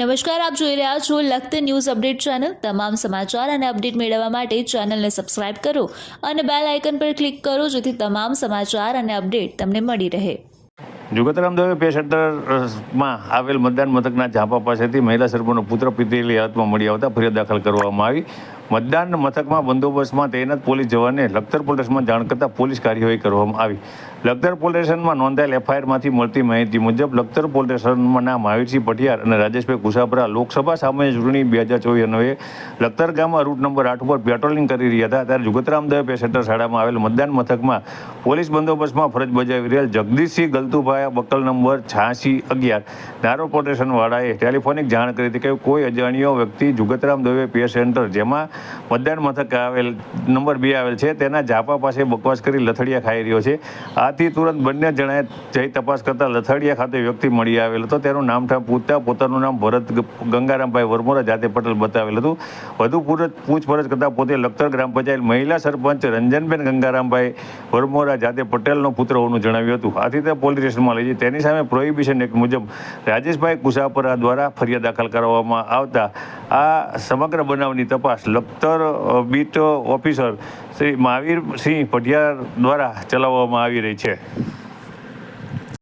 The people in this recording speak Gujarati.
નમસ્કાર, આપ જોઈ રહ્યા છો લખત ન્યૂઝ અપડેટ ચેનલ. તમામ સમાચાર અને અપડેટ મેળવવા માટે ચેનલને સબસ્ક્રાઇબ કરો અને બેલ આઇકન પર ક્લિક કરો જેથી તમામ સમાચાર અને અપડેટ તમને મળી રહે. જુગતરામ દવે પેશન્ટરમાં આવેલ મતદાન મથકના ઝાંપા પાસેથી મહિલા સરપંચનો પુત્ર પીતેલી હાથમાં મળી આવતા ફરિયાદ દાખલ કરવામાં આવી. મતદાન મથકમાં બંદોબસ્તમાં તૈનાત પોલીસ જવાનને લખતર પોલીસમાં જાણ કરતાં પોલીસ કાર્યવાહી કરવામાં આવી. લખતર પોલીસમાં નોંધાયેલ એફઆઈઆરમાંથી મળતી માહિતી મુજબ લખતર પોલીસના મહાવીરસિંહ પટિયાર અને રાજેશભાઈ કુસાપરા લોકસભા સામાન્ય ચૂંટણી બે હજાર ચોવીસ અન્વયે લખતર ગામમાં રૂટ નંબર આઠ ઉપર પેટ્રોલિંગ કરી રહ્યા હતા. ત્યારે જુગતરામ દવે પેસેન્ટર શાળામાં આવેલ મતદાન મથકમાં પોલીસ બંદોબસ્તમાં ફરજ બજાવી રહેલ જગદીશસિંહ ગલતુભાઈ બકલ નંબર છ્યાસી અગિયાર. નારો પોલીસવાળાએ ટેલિફોનિક જાણ કરી હતી કે કોઈ અજાણ્યો વ્યક્તિ જુગતરામ દવે પે સેન્ટર, જેમાં મતદાન મથક આવેલ, નંબર બે આવેલ છે. તેના ઝાપા પાસે બકવાસ કરી લથડિયા ખાઈ રહ્યો છે. આથી તુરંત બંને જણાએ જઈ તપાસ કરતાં લથડિયા ખાતે વ્યક્તિ મળી આવેલ હતો. તેનું નામ ઠામ પૂછતા પોતાનું નામ ભરત ગંગારામભાઈ વર્મોરા, જાતે પટેલ બતાવેલ હતું. વધુ પૂછપરછ કરતાં પોતે લખતર ગ્રામ પંચાયત મહિલા સરપંચ રંજનબેન ગંગારામભાઈ વર્મોરા, જાતે પટેલનો પુત્ર હોવાનું જણાવ્યું હતું. આથી તે પોલીસ સ્ટેશનમાં લઈ જઈ. તેની સામે પ્રોહિબિશન એક્ટ મુજબ રાજેશભાઈ કુસાપરા દ્વારા ફરિયાદ દાખલ કરવામાં આવતા આ સમગ્ર બનાવની તપાસ લખતર બીટ ઓફિસર શ્રી મહાવીર સિંહ પઢિયાર દ્વારા ચલાવવામાં આવી રહી છે.